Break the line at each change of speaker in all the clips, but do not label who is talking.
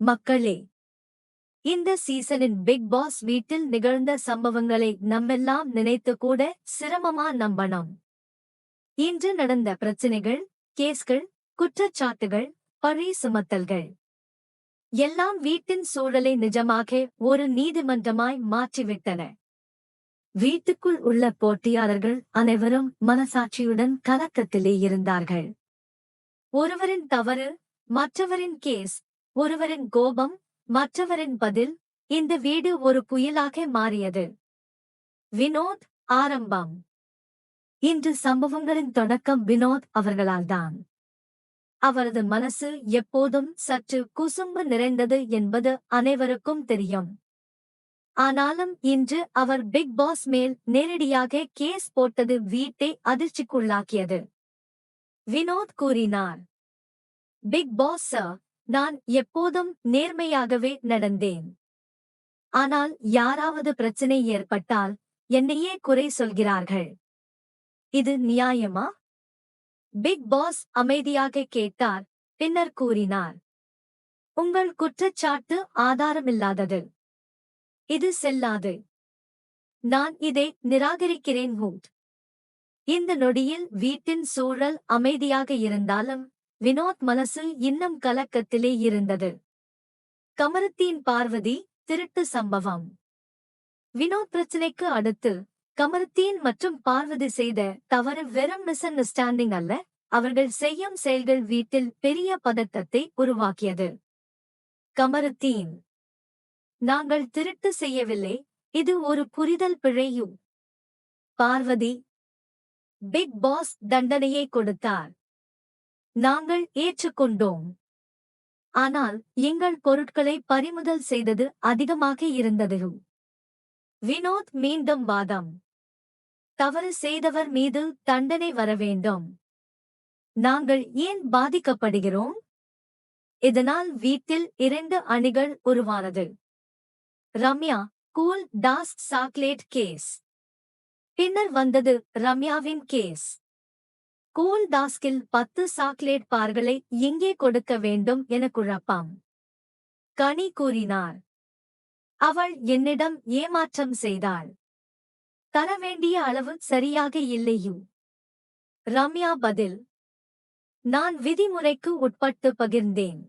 மக்களே இந்த சீசனின் big pass வீட்டில் நிகழ்ந்த சம்பவங்களை நம்மெல்லாம் நினைத்து கூட சிரமமா நம்பணும். இன்று நடந்த பிரச்சனைகள் கேஸ்கள் குற்றச்சாட்டுகள் பழி சுமத்தல்கள் எல்லாம் வீட்டின் சூழலை நிஜமாக ஒரு நீதிமன்றமாய் மாற்றிவிட்டன. வீட்டுக்குள் உள்ள போட்டியாளர்கள் அனைவரும் மனசாட்சியுடன் கலக்கத்திலே இருந்தார்கள். ஒருவரின் தவறு மற்றவரின் கேஸ் ஒருவரின் கோபம் மற்றவரின் பதில் இந்த வீடு ஒரு புயலாக மாறியது. வினோத் ஆரம்பம். இன்று சம்பவங்களின் தொடக்கம் வினோத் அவர்களால்தான் அவரது மனசு எப்போதும் சற்று குசும்பு நிறைந்தது என்பது அனைவருக்கும் தெரியும். ஆனாலும் இன்று அவர் பிக் பாஸ் மேல் நேரடியாக கேஸ் போட்டது வீட்டை அதிர்ச்சிக்குள்ளாக்கியது. வினோத் கூறினார் பிக் பாஸ் சார் நான் எப்போதும் நேர்மையாகவே நடந்தேன். ஆனால் யாராவது பிரச்சனை ஏற்பட்டால் என்னையே குறை சொல்கிறார்கள். இது நியாயமா? பிக் பாஸ் அமைதியாக கேட்டார் பின்னர் கூறினார். உங்கள் குற்றச்சாட்டு ஆதாரமில்லாதது. இது செல்லாது. நான் இதை நிராகரிக்கிறேன் ஹூட் இந்த நொடியில் வீட்டின் சூழல் அமைதியாக இருந்தாலும் வினோத் மனசு இன்னும் கலக்கத்திலே இருந்தது. கமருத்தீன் பார்வதி திருட்டு சம்பவம். வினோத் பிரச்சனைக்கு அடுத்து கமருத்தீன் மற்றும் பார்வதி செய்த தவறு வெறும் மிஸ் அண்டர்ஸ்டாண்டிங் அல்ல அவர்கள் செய்யும் செயல்கள் வீட்டில் பெரிய பதட்டத்தை உருவாக்கியது. கமருத்தீன். நாங்கள் திருட்டு செய்யவில்லை இது ஒரு புரிதல் பிழையும் பார்வதி. பிக் பாஸ் தண்டனையை கொடுத்தார். நாங்கள் ஏற்றுக்கொண்டோம். ஆனால் எங்கள் பொருட்களை பறிமுதல் செய்தது அதிகமாக இருந்தது. வினோத் மீண்டும் வாதம். தவறு செய்தவர் மீது தண்டனை வர வேண்டும். நாங்கள் ஏன் பாதிக்கப்படுகிறோம்? இதனால் வீட்டில் இரண்டு அணிகள் உருவானது. Ramya cool toast chocolate cakes. பின்னர் வந்தது ரம்யாவின் கேஸ். கூல் டாஸ்கில் பத்து சாக்லேட் பார்களை எங்கே கொடுக்க வேண்டும் என குழப்பாம் கனி கூறினார். அவள் என்னிடம் ஏமாற்றம் செய்தாள். தர வேண்டிய அளவு சரியாக இல்லையு. ரம்யா பதில். நான் விதிமுறைக்கு உட்பட்டு பகிர்ந்தேன்.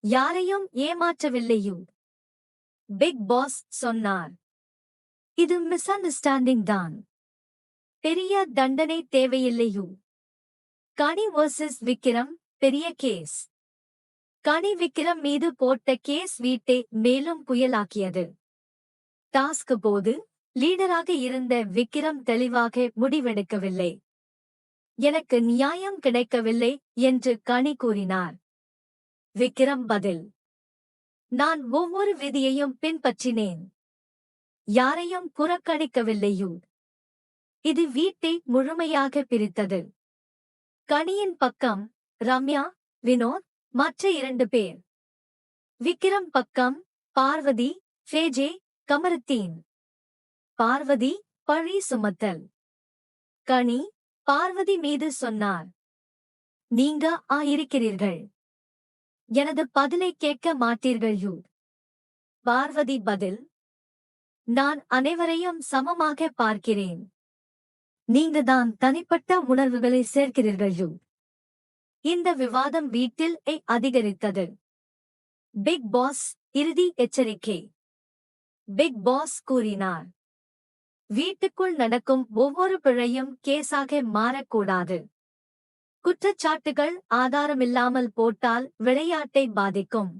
யாரையும் ஏமாற்றவில்லையு. பிக் பாஸ் சொன்னார். இது மிஸ் அண்டர்ஸ்டாண்டிங் தான். பெரிய தண்டனை தேவையில்லையோ? கனி வர்சஸ் விக்ரம் பெரிய கேஸ் கனி விக்ரம் மீது போட்ட கேஸ் வீட்டை மேலும் புயலாக்கியது. டாஸ்க் போது லீடராக இருந்த விக்ரம் தெளிவாக முடிவெடுக்கவில்லை. எனக்கு நியாயம் கிடைக்கவில்லை என்று கனி கூறினார். விக்ரம் பதில். நான் ஒவ்வொரு விதியையும் பின்பற்றினேன். யாரையும் புறக்கணிக்கவில்லையும் இது வீட்டை முழுமையாக பிரித்தது. கனியின் பக்கம் ரம்யா வினோத் மற்ற இரண்டு பேர். விக்ரம் பக்கம் பார்வதி ஃபேஜே கமருத்தீன். பார்வதி பழி சுமத்தல். கனி பார்வதி மீது சொன்னார். நீங்க ஆ இருக்கிறீர்கள் எனது பதிலை கேட்க மாட்டீர்கள் யூ. பார்வதி பதில் நான் அனைவரையும் சமமாக பார்க்கிறேன். நீங்க தான் தனிப்பட்ட உணர்வுகளை சேர்க்கிறீர்கள் யூ இந்த விவாதம் வீட்டில் ஐ அதிகரித்தது. பிக் பாஸ் இறுதி எச்சரிக்கை. பிக் பாஸ் கூறினார். வீட்டுக்குள் நடக்கும் ஒவ்வொரு பிழையும் கேஸாக மாறக்கூடாது. குற்றச்சாட்டுகள் ஆதாரமில்லாமல் போட்டால் விளையாட்டை பாதிக்கும்.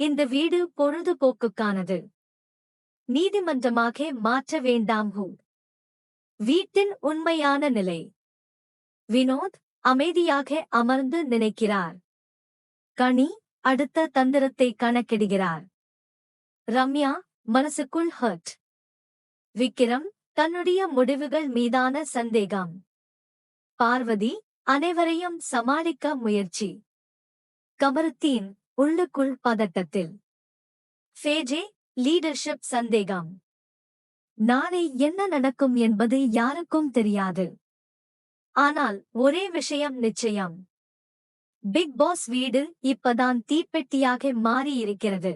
இந்த வீடு பொழுதுபோக்குக்கானது. நீதிமன்றமாக மாற்ற வேண்டாம் ஹூ. வீட்டின் உண்மையான நிலை. வினோத் அமைதியாக அமர்ந்து நினைக்கிறார். கனி அடுத்த தந்திரத்தை கணக்கிடுகிறார். ரம்யா மனசுக்குள் ஹர்ட் விக்ரம் தன்னுடைய முடிவுகள் மீதான சந்தேகம். பார்வதி அனைவரையும் சமாளிக்க முயற்சி. கமருத்தீன் உள்ளுக்குள் பதட்டத்தில். ஃபேஜே லீடர்ஷிப் சந்தேகம். நாளை என்ன நடக்கும் என்பது யாருக்கும் தெரியாது. ஆனால் ஒரே விஷயம் நிச்சயம். பிக் பாஸ் வீடு இப்பதான் தீப்பெட்டியாக மாறி இருக்கிறது